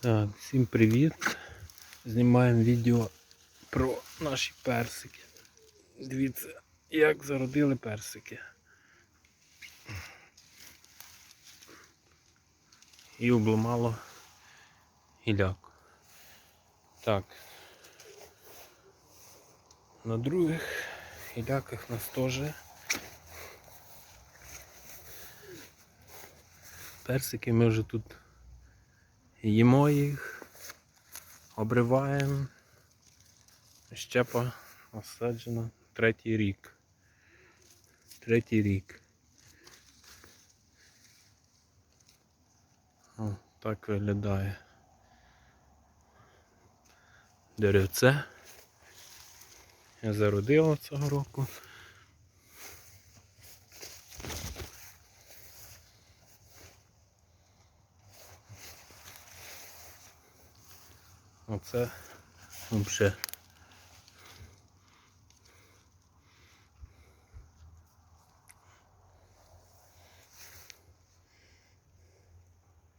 Так, всім привіт. Знімаємо відео про наші персики. Дивіться, як зародили персики. І обламало гіляку. Так. На других гіляках нас теж персики ми вже тут їмо їх, обриваємо. Щепа насаджена третій рік. Третій рік. О, так виглядає. Деревце. Я зародила цього року. Оце взагалі